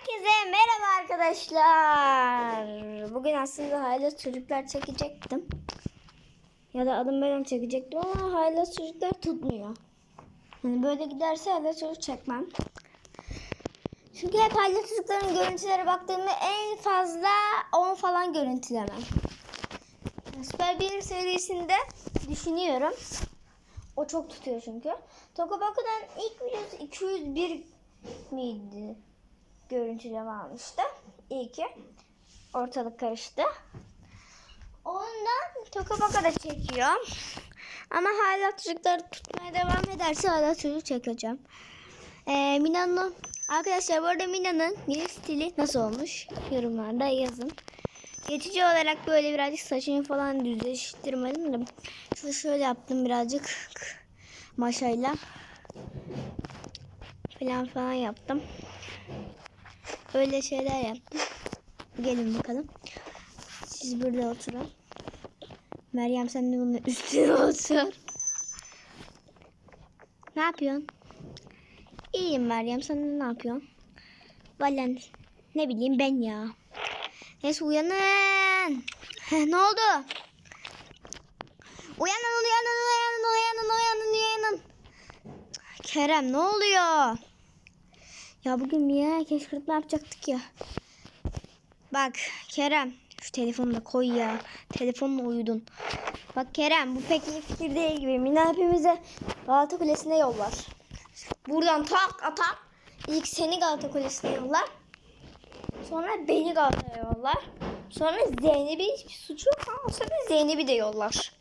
Herkese merhaba arkadaşlar. Bugün aslında hala çocuklar çekecektim. Ya da adım bölüm çekecektim ama hala çocuklar tutmuyor. Yani böyle giderse hala çocuk çekmem. Çünkü hep hala çocukların görüntülere baktığımda en fazla 10 falan görüntülemem. Süper 1 serisinde düşünüyorum. O çok tutuyor çünkü. Tokobaku'dan ilk videosu 201 miydi? Görüntüleme almıştı. İyi ki ortalık karıştı. Ondan Tokobaka da çekiyor. Ama hala çocuklar tutmaya devam ederse hala çocuk çekeceğim. Ee, Mina'nın arkadaşlar bu arada Mina'nın yeni stili nasıl olmuş? Yorumlarda yazın. Geçici olarak böyle birazcık saçını falan düzleştirmedim de şöyle şöyle yaptım birazcık maşayla falan falan yaptım. Öyle şeyler yaptım. Gelin bakalım. Siz burada oturun. Meryem sen de bunun üstüne otur. Ne yapıyorsun? İyiyim Meryem sen ne yapıyorsun? Valla ne bileyim ben ya. Neyse uyanın. Ne oldu? Uyanın uyanın uyanın uyanın uyanın uyanın. Kerem ne oluyor? Ya bugün Mia'ya keşfetme yapacaktık ya. Bak Kerem şu telefonu da koy ya. Telefonla uyudun. Bak Kerem bu pek iyi fikir değil gibi. Mina hepimize Galata Kulesi'ne yollar. Buradan tak atar. İlk seni Galata Kulesi'ne yollar. Sonra beni Galata'ya yollar. Sonra Zeynep'in hiçbir suçu yok ama sonra Zeynep'i de yollar.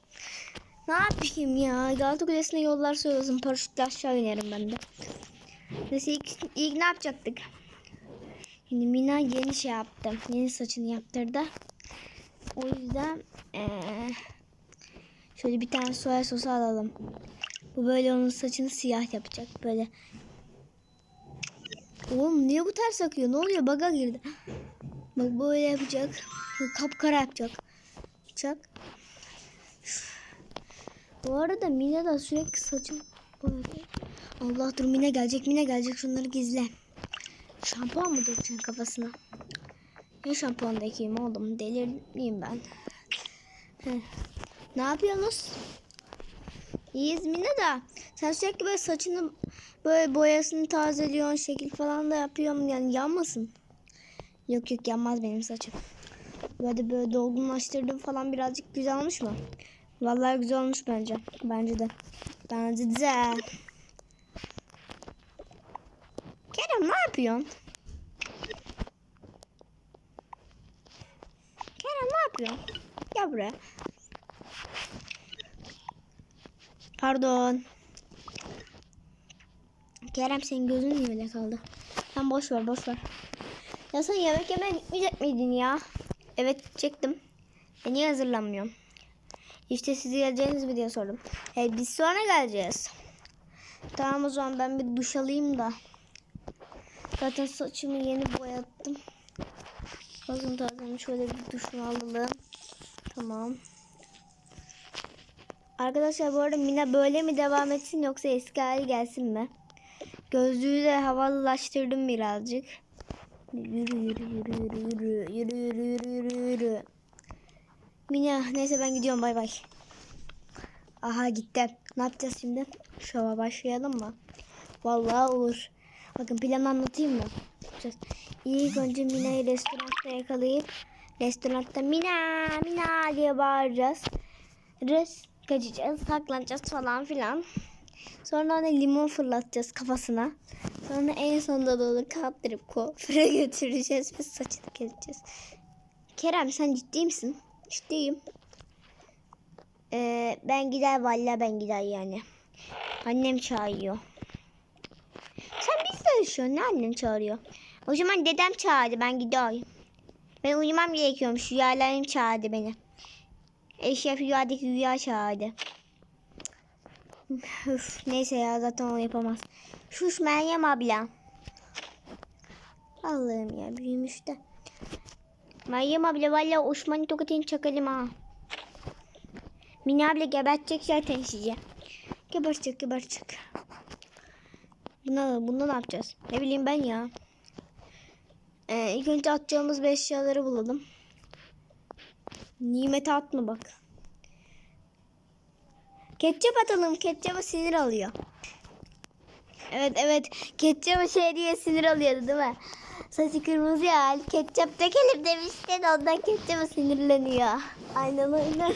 Ne yapayım ya? Galata Kulesi'ne yollar söylesin. Paraşütle aşağı inerim ben de. Neyse ilk, ilk ne yapacaktık? Şimdi Mina yeni şey yaptı. Yeni saçını yaptırdı. O yüzden eee, şöyle bir tane soya sosu alalım. Bu böyle onun saçını siyah yapacak. Böyle. Oğlum niye bu ters akıyor? Ne oluyor? Baga girdi. Bak böyle yapacak. Böyle kapkara yapacak. Yapacak. Bu arada Mina da sürekli saçım böyle. Allah dur Mine gelecek Mine gelecek şunları gizle. Şampuan mı dökeceksin kafasına? Ne şampuan dökeyim oğlum delirmeyeyim ben. Ne yapıyorsunuz? İyiyiz Mine de. Sen sürekli böyle saçını böyle boyasını tazeliyorsun şekil falan da yapıyorsun yani yanmasın. Yok yok yanmaz benim saçım. Böyle böyle dolgunlaştırdım falan birazcık güzel olmuş mu? Vallahi güzel olmuş bence. Bence de. Bence de. Kerem ne yapıyorsun? Kerem ne yapıyorsun? Gel buraya. Pardon. Kerem senin gözün niye öyle kaldı? Sen boş ver boş ver. Ya sen yemek yemeye gitmeyecek miydin ya? Evet gidecektim. E niye hazırlanmıyorum? İşte siz geleceğiniz mi diye sordum. E biz sonra geleceğiz. Tamam o zaman ben bir duş alayım da. Zaten saçımı yeni boyattım. Bakın tatlım şöyle bir duşunu alalım. Tamam. Arkadaşlar bu arada Mina böyle mi devam etsin yoksa eski hali gelsin mi? Gözlüğü de havalılaştırdım birazcık. Yürü yürü yürü yürü yürü yürü yürü yürü yürü yürü. Mina neyse ben gidiyorum bay bay. Aha gitti. Ne yapacağız şimdi? Şova başlayalım mı? Vallahi olur. Bakın planı anlatayım mı? İlk önce Mina'yı restoranda yakalayıp restoranda Mina Mina diye bağıracağız. Res kaçacağız, saklanacağız falan filan. Sonra ona limon fırlatacağız kafasına. Sonra en sonunda da onu kaldırıp kuaföre götüreceğiz ve saçını keseceğiz. Kerem sen ciddi misin? Ciddiyim. Ee, ben gider valla ben gider yani. Annem çağırıyor. Yaşıyorsun. Ne annem çağırıyor? O zaman dedem çağırdı. Ben gidiyorum. Ben uyumam gerekiyormuş. Rüyalarım çağırdı beni. Eşref rüyadaki rüya çağırdı. Üf, neyse ya zaten onu yapamaz. Şuş Meryem abla. Allah'ım ya büyümüş de. Meryem abla valla Osman'ın tokatını çakalım ha. Mine abla gebertecek zaten sizi. Gebertecek gebertecek. Buna, bunda ne yapacağız? Ne bileyim ben ya. Ee, ilk önce atacağımız beş eşyaları bulalım. Nimete atma bak. Ketçap atalım. Ketçaba sinir alıyor. Evet evet. Ketçaba şey diye sinir alıyordu değil mi? Saçı kırmızı ya. Ketçap dökelim demiştin. Ondan ketçaba sinirleniyor. Aynen öyle.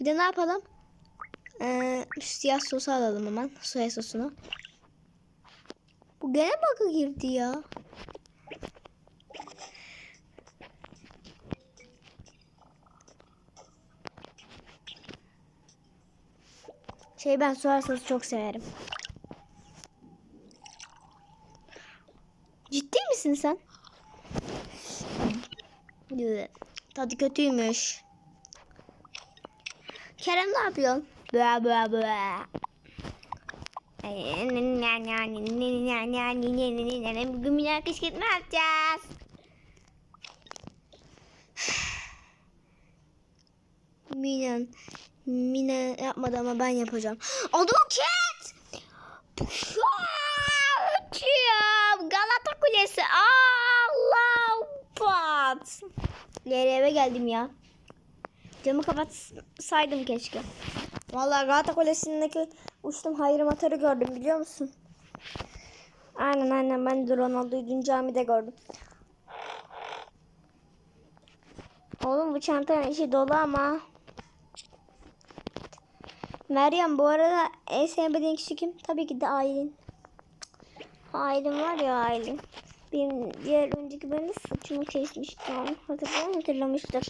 Bir de ne yapalım? Ee, siyah sosu alalım hemen. Soya sosunu. Bu gene baka girdi ya. Şey ben sosu çok severim. Ciddi misin sen? Tadı kötüymüş. Kerem ne yapıyorsun? Bıa bıa bıa. Bugün bir kışkırtma yapacağız. Mina, Mina yapmadı ama ben yapacağım. Aduket! Uçuyorum. Galata Kulesi. Allah pat. Yere eve geldim ya. Camı kapatsaydım keşke. Vallahi Galata Kulesi'ndeki uçtum hayır motoru gördüm biliyor musun? Aynen aynen ben de Ronaldo'yu dün camide gördüm. Oğlum bu çantanın içi dolu ama. Meryem bu arada en sevmediğin kişi kim? Tabii ki de Aylin. Aylin var ya Aylin. Benim diğer önceki bölümde saçımı kesmişti onu. Hatırlayan hatırlamıştır.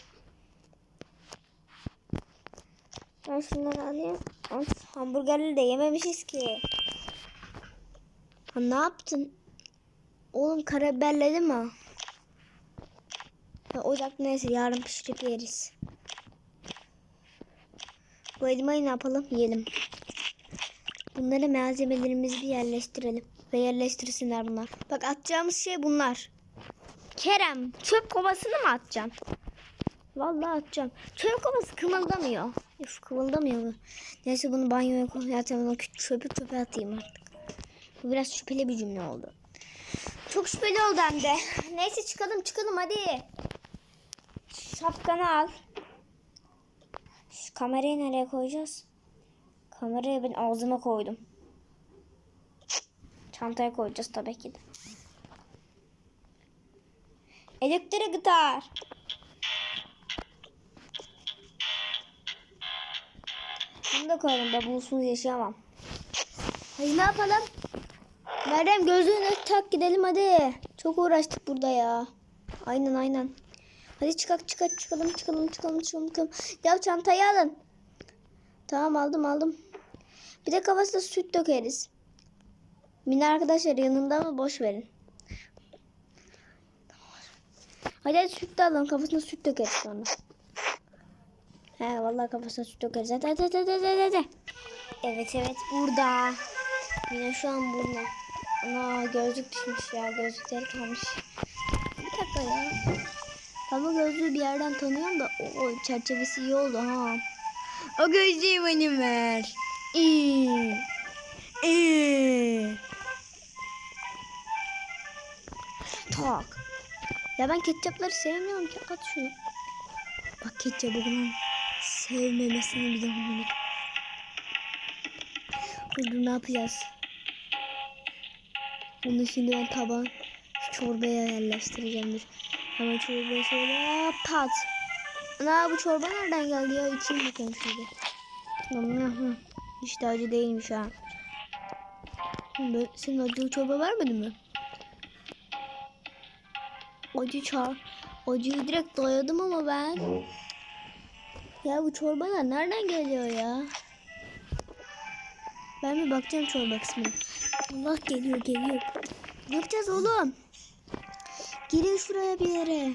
Ben şunları alayım. Of, hamburgerleri de yememişiz ki. Ha, ne yaptın? Oğlum karabiberledi mi? Ya, ocak neyse yarın pişirip yeriz. Bu elmayı ne yapalım? Yiyelim. Bunları malzemelerimizi bir yerleştirelim. Ve yerleştirsinler bunlar. Bak atacağımız şey bunlar. Kerem çöp kovasını mı atacaksın? Vallahi atacağım. Çöp kovası kımıldamıyor. Üf kımıldamıyor bu. Neyse bunu banyoya koy. Zaten bunu kü- çöpü çöpe atayım artık. Bu biraz şüpheli bir cümle oldu. Çok şüpheli oldu hem de. Neyse çıkalım çıkalım hadi. Şapkanı al. Şu kamerayı nereye koyacağız? Kamerayı ben ağzıma koydum. Çantaya koyacağız tabii ki de. Elektrik gitar. Bunu da koyalım. Ben bunsuz yaşayamam. Hadi ne yapalım? Meryem gözlüğünü tak gidelim hadi. Çok uğraştık burada ya. Aynen aynen. Hadi çıkak çıkak çıkalım çıkalım çıkalım çıkalım. çıkalım. Ya çantayı alın. Tamam aldım aldım. Bir de kafasına süt dökeriz. Mine arkadaşlar yanında mı boş verin. Hadi, süt de alın kafasına süt dökeriz sonra. He vallahi kafasına süt dökeriz. Hadi hadi hadi hadi hadi. Evet evet burada. Mine şu an burada. Ana gözlük düşmüş ya gözlükleri kalmış. Bir dakika ya. Bu gözlüğü bir yerden tanıyorum da o, çerçevesi iyi oldu ha. O gözlüğü bana ver. İyi. İyi. Tak. Ya ben ketçapları sevmiyorum ki. At şunu. Bak ketçapı bunun sevmemesini zaman Dur dur ne yapacağız? Bunu şimdi ben taban çorbaya yerleştireceğim. Dur. Hemen çorbaya şöyle pat. Ana bu çorba nereden geldi ya? İçeyim bakayım hı. Hiç de acı değilmiş ha. Senin acılı çorba vermedin mi? Acı çar. Acıyı direkt doyadım ama ben. Ya bu çorbalar nereden geliyor ya? Ben bir bakacağım çorba kısmına. Allah geliyor geliyor. Ne yapacağız oğlum? Girin şuraya bir yere.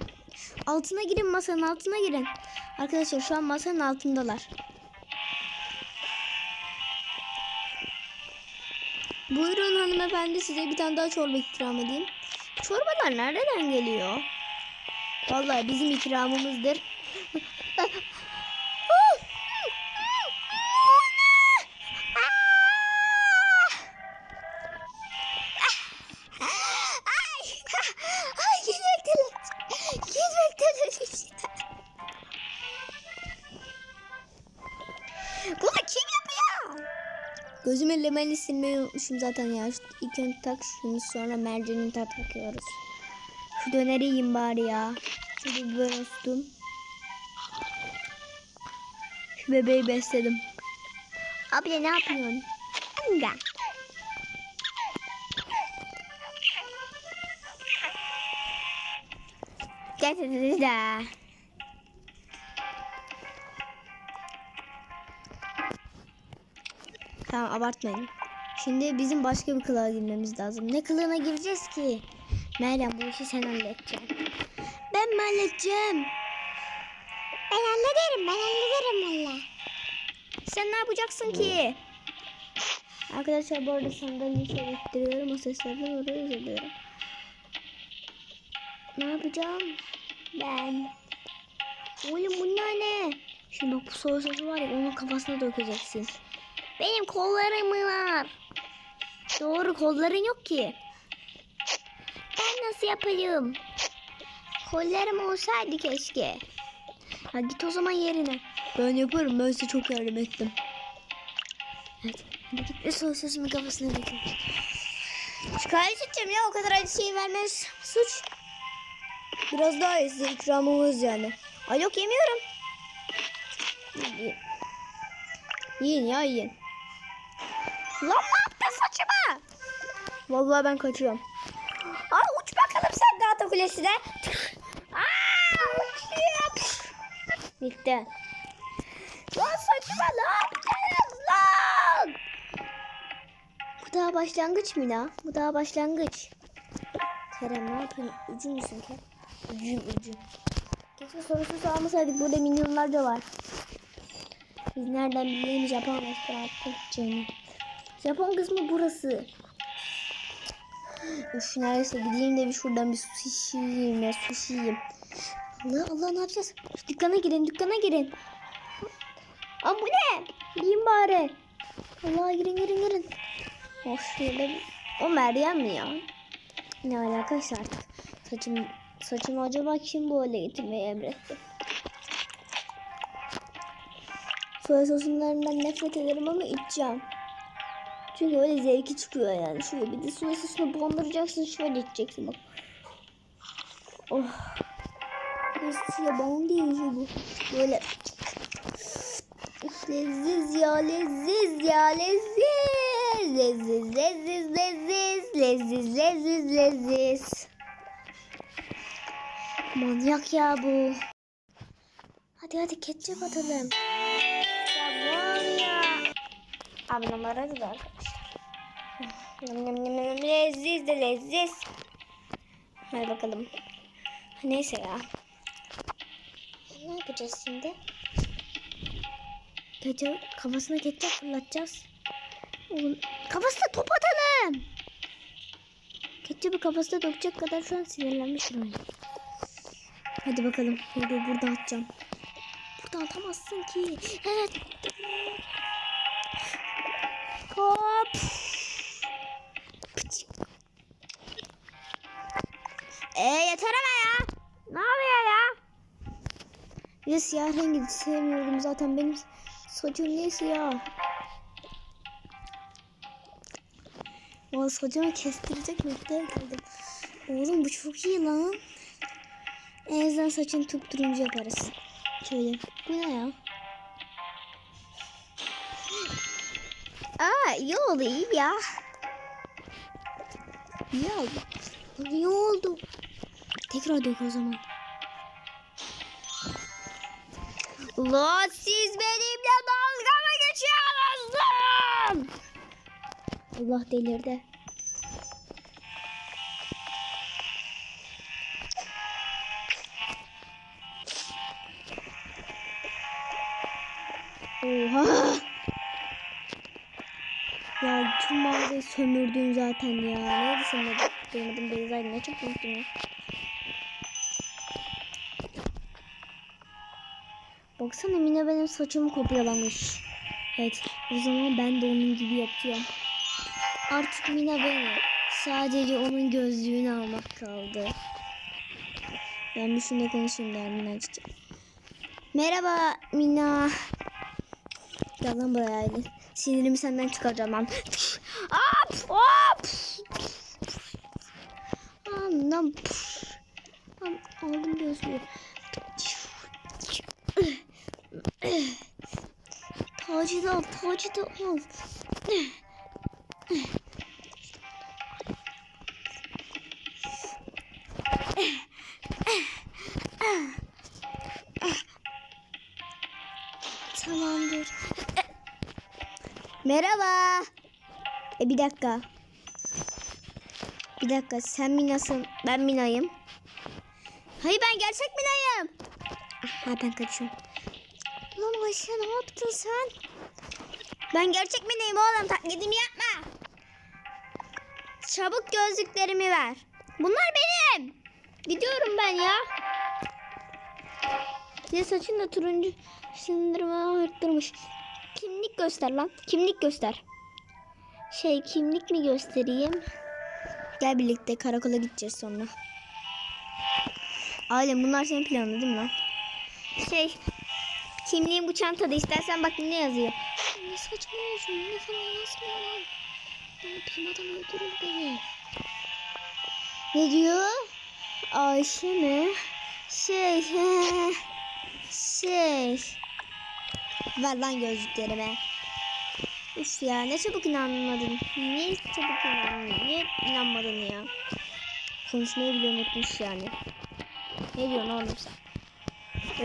Altına girin masanın altına girin. Arkadaşlar şu an masanın altındalar. Buyurun hanımefendi size bir tane daha çorba ikram edeyim. Çorbalar nereden geliyor? Vallahi bizim ikramımızdır. Silmeyi unutmuşum zaten ya. İlk önce tak şunu sonra mercenin tat takıyoruz. Şu döneri yiyeyim bari ya. Şurada biber ostum. Şu bebeği besledim. Abla ne yapıyorsun? Gel gel. Tamam abartmayın. Şimdi bizim başka bir kılığa girmemiz lazım. Ne kılığına gireceğiz ki? Meryem bu işi sen halledeceksin. Ben mi halledeceğim? Ben hallederim ben hallederim valla. Sen ne yapacaksın ki? Arkadaşlar bu arada sandalyeyi şöyle ittiriyorum. O seslerden oraya üzülüyorum. Ne yapacağım? Ben. Oğlum bunlar ne? Şimdi bak bu soru sosu var ya onun kafasına dökeceksin. Benim kollarım var. Doğru kolların yok ki. Ben nasıl yapayım? Kollarım olsaydı keşke. Ha git o zaman yerine. Ben yaparım. Ben size çok yardım ettim. Evet. Hadi git ve sosyosunun kafasına dökün. Şikayet edeceğim ya. O kadar acı şey vermez. Suç. Biraz daha iyi size ikramımız yani. Ay yok yemiyorum. Yiyin ya yiyin. Lan ne yaptın saçıma? Vallahi ben kaçıyorum. Ay uç bakalım sen Galata Kulesi'ne. Aa, uçuyor. Bitti. Lan saçma ne yaptınız lan? Bu daha başlangıç mı la? Bu daha başlangıç. Kerem ne yapıyorsun? Ucu musun Kerem? Ucum ucum. Keşke sorusu almasaydık. Burada milyonlarca var. Biz nereden bilelim Japon restoranı canım. Japon kısmı burası. Üf neredeyse gideyim de bir şuradan bir sushi yiyeyim ya sushi yiyeyim. Allah Allah ne yapacağız? Şu dükkana girin dükkana girin. Aa bu ne? Giyin bari. Allah girin girin girin. Oh şöyle. O Meryem mi ya? Ne alakası artık. Saçım, saçımı acaba kim bu hale getirmeyi emretti? Soya sosunlarından nefret ederim ama içeceğim. Çünkü öyle zevki çıkıyor yani. Şöyle bir de soya sosunu bandıracaksın şöyle içeceksin bak. Oh. Suya bağım değil bu. Böyle. Leziz ya leziz ya leziz. Leziz leziz leziz. Leziz leziz leziz. Manyak ya bu. Hadi hadi ketçap atalım. Ablam aradı da arkadaşlar. Yum yum yum yum leziz de leziz. Hadi bakalım. Neyse ya. Ne yapacağız şimdi? Ketçap, kafasına ketçap fırlatacağız. Oğlum, kafasına top atalım. Ketçapı kafasına dökecek kadar şu an sinirlenmişim öyle. Hadi bakalım. Dur, burada atacağım. Burada atamazsın ki. Evet. Hop. Ee yeter ama ya. Ne yapıyor ya? De siyah rengi sevmiyorum zaten benim saçım niye siyah? Valla saçımı kestirecek noktaya geldim. Oğlum bu çok iyi lan. En azından saçını turuncu yaparız. Şöyle. Bu ne ya? Aa iyi oldu iyi ya. İyi oldu. İyi oldu. Tekrar dök o zaman. Lan siz benimle dalga mı geçiyorsunuz? Allah delirdi. Mağazayı sömürdün zaten ya. Neydi senin adı? Benim adım Beyza'ydı. Ne çok unuttum ya. Baksana Mine benim saçımı kopyalamış. Evet o zaman ben de onun gibi yapacağım. Artık Mine benim. Sadece onun gözlüğünü almak kaldı. Ben bir şununla konuşayım da Mina açacağım. Merhaba Mina. Gel lan buraya. Sinirimi senden çıkaracağım lan. Hop hop. Anlam. Lan aldım gözlüğü. Tacı da al, tacı da al. Tamamdır. Merhaba. E bir dakika. Bir dakika sen Mina'sın ben Mina'yım. Hayır ben gerçek Mina'yım. Ha ben kaçıyorum. Lan Ayşe ne yaptın sen? Ben gerçek Mina'yım oğlum taklidimi yapma. Çabuk gözlüklerimi ver. Bunlar benim. Gidiyorum ben ya. De saçın da turuncu sındırma arttırmış. Kimlik göster lan. Kimlik göster. Şey kimlik mi göstereyim? Gel birlikte karakola gideceğiz sonra. Ailem bunlar senin planın değil mi lan? Şey kimliğin bu çantada istersen bak ne yazıyor. Ne saçmalıyorsun ne falan yazmıyor lan. Yapayım adam öldürür beni. Ne diyor? Ayşe mi? Şey şey. Ver lan gözlüklerime. Üf ya ne çabuk inanmadın. Niye çabuk inanmadın? Niye inanmadın ya? Konuşmayı bile unutmuş yani. Ne diyorsun oğlum sen?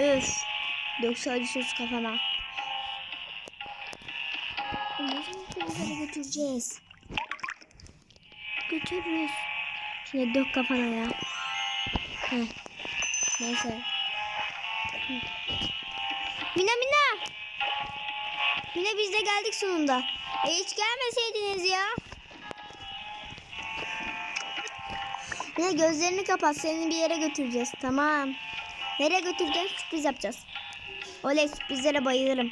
Üf. Yoksa acı sos kafana. Kızları götüreceğiz. Götürürüz. Şöyle dök kafana ya. Heh. Neyse. Mina Mina. Mina biz de geldik sonunda. E hiç gelmeseydiniz ya. Mina gözlerini kapat. Seni bir yere götüreceğiz. Tamam. Nereye götüreceğiz? Sürpriz yapacağız. Oley sürprizlere bayılırım.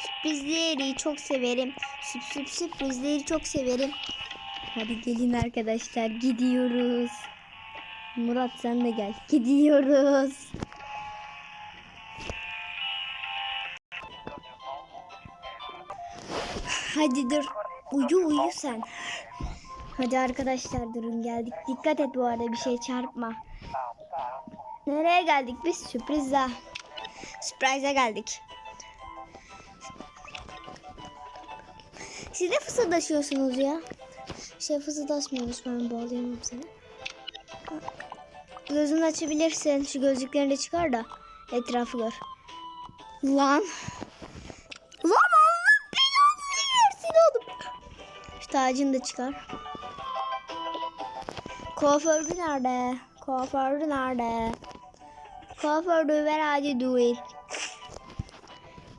Sürprizleri çok severim. Süp süp sürprizleri çok severim. Hadi gelin arkadaşlar gidiyoruz. Murat sen de gel. Gidiyoruz. Hadi dur. Uyu uyu sen. Hadi arkadaşlar durun geldik. Dikkat et bu arada bir şey çarpma. Nereye geldik biz? Sürprize. Sürprize geldik. Siz ne fısıldaşıyorsunuz ya? Şey fısıldaşmıyoruz ben bağlayamam seni. Gözünü açabilirsin. Şu gözlüklerini de çıkar da etrafı gör. Lan. Şu tacını da çıkar. Kuaförü nerede? Kuaförü nerede? Kuaförü ver do it.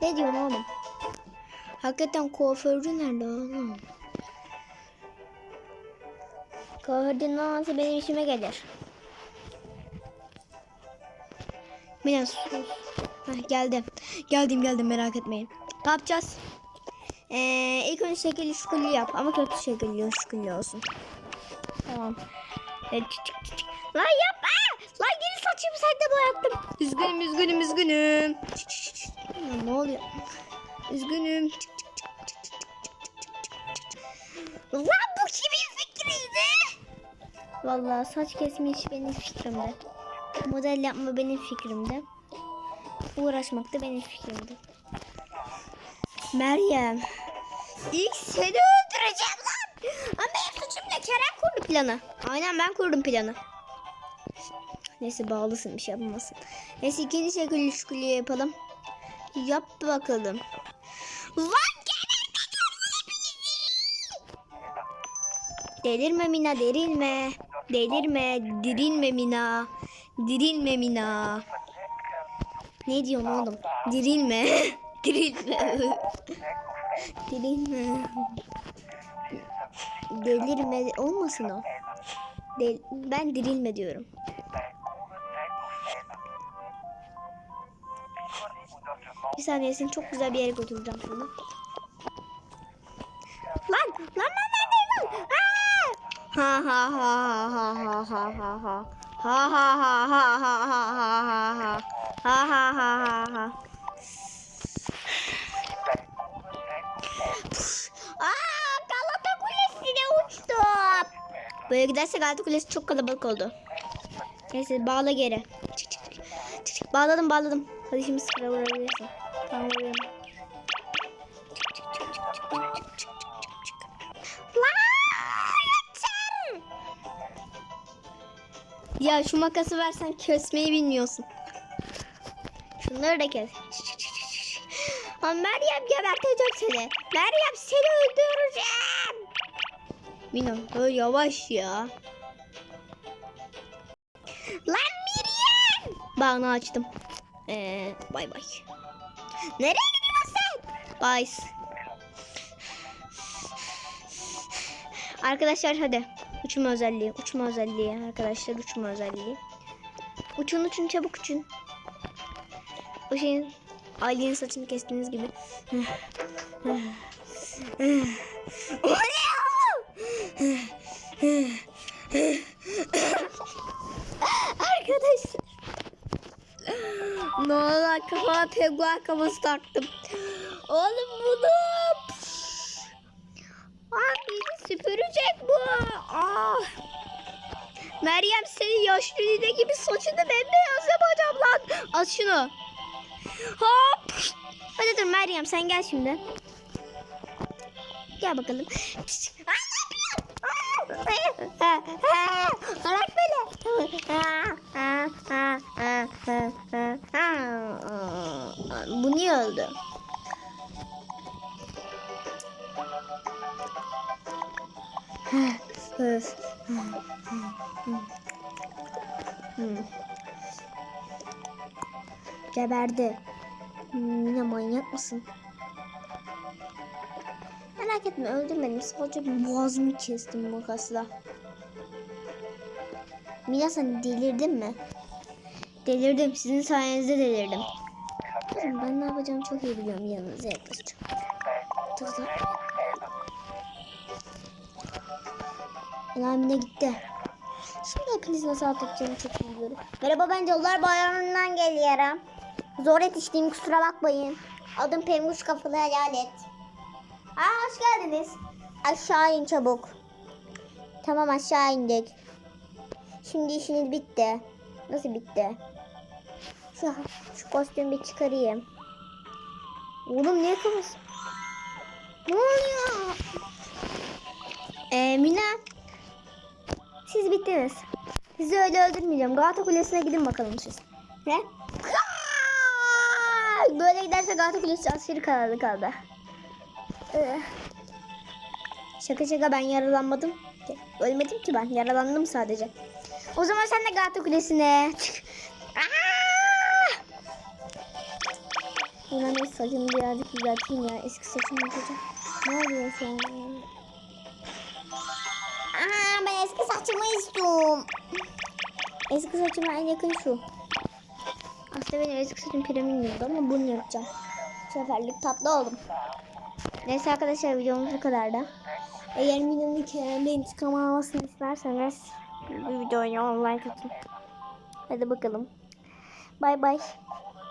Ne diyorsun oğlum? Hakikaten kuaförü nerede oğlum? Kuaförün olmasa benim işime gelir. Mina sus. Heh, geldim. Geldim geldim merak etmeyin. Ne yapacağız? Ee, ilk önce şekil şükürlü yap ama kötü şekilli şükürlü olsun. Tamam. Evet. Lan yap. Aa! Lan geri saçımı sen de boyattım. Üzgünüm üzgünüm üzgünüm. Çık, çık, çık. Lan, ne oluyor? Üzgünüm. Çık. Lan bu kimin fikriydi? Vallahi saç kesme iş benim fikrimde. Model yapma benim fikrimde. Uğraşmak da benim fikrimdi. Meryem. İlk seni öldüreceğim lan. Ama benim suçum ne? Kerem kurdu planı. Aynen ben kurdum planı. Neyse bağlısın bir şey yapamazsın. Neyse ikinci şekilli şükürlüğü yapalım. Yap bakalım. Lan Delirme Mina derilme. Delirme dirilme Mina. Dirilme Mina. Ne diyorsun oğlum? Dirilme. dirilme. Dirilme. Delirme olmasın o. Del ben dirilme diyorum. Bir saniye seni çok güzel bir yere götüreceğim şimdi. Lan! Lan lan lan lan! Ha ha ha ha ha ha ha ha. Ha ha ha ha ha ha ha ha ha. Ha ha ha ha ha. Buraya gidersek altı kulesi çok kalabalık oldu. Neyse bağla geri. Çık çık çık. çık, çık. Bağladım bağladım. Hadi şimdi sıra vurabilirsin. Tamam vuruyorum. Ya şu makası versen kesmeyi bilmiyorsun. Şunları da kes. Ama Meryem gebertecek seni. Meryem seni öldüreceğim. Mina böyle yavaş ya. Lan Meryem. Bağını açtım. Ee, bay bay. Nereye gidiyorsun? Bay. Arkadaşlar hadi. Uçma özelliği. Uçma özelliği arkadaşlar. Uçma özelliği. Uçun uçun çabuk uçun. O şeyin ailenin saçını kestiğiniz gibi. Arkadaşlar. Ne oldu kafama penguen kafası taktım. Oğlum bunu. Aa, bizi süpürecek bu. Aa. Meryem senin yaşlı dide gibi saçını bembeyaz yapacağım lan. At şunu. Hop. Hadi dur Meryem sen gel şimdi. Gel bakalım. Bırak beni. Bu niye öldü? Geberdi. Yine manyak mısın? Merak etme öldürmedim. Sadece boğazımı kestim makasla. Mila sen delirdin mi? Delirdim. Sizin sayenizde delirdim. Durun ben ne yapacağımı çok iyi biliyorum. Yanınıza yaklaşacağım. Dur. Mila gitti. Şimdi hepiniz nasıl atlatacağımı çok iyi biliyorum. Merhaba ben Yollar Bayramı'ndan geliyorum. Zor yetiştiğim kusura bakmayın. Adım Penguş Kafalı Hayalet. Aa hoş geldiniz. Aşağı in çabuk. Tamam aşağı indik. Şimdi işiniz bitti. Nasıl bitti? Şu, şu kostümü bir çıkarayım. Oğlum niye kafası? Ne oluyor? Ee, Mina. Siz bittiniz. Sizi öyle öldürmeyeceğim. Galata Kulesi'ne gidin bakalım siz. Ne? Böyle giderse Galata Kulesi askeri kaldı kaldı. Ee, Şaka şaka ben yaralanmadım. Ölmedim ki ben. Yaralandım sadece. O zaman sen de Galata Kulesi'ne. Ulan ne saçımı birazcık düzelteyim ya. Eski saçımı yapacağım. Ne oluyor şu an? Aa, ben eski saçımı istiyorum. Eski saçıma en yakın şu. Aslında benim eski saçım piramit ama bunu yapacağım. Seferlik tatlı oldum. Neyse arkadaşlar videomuz bu kadar da. Eğer Mina'nın Kerem'de intikam almasını isterseniz bu videoya like atın. Hadi bakalım. Bay bay.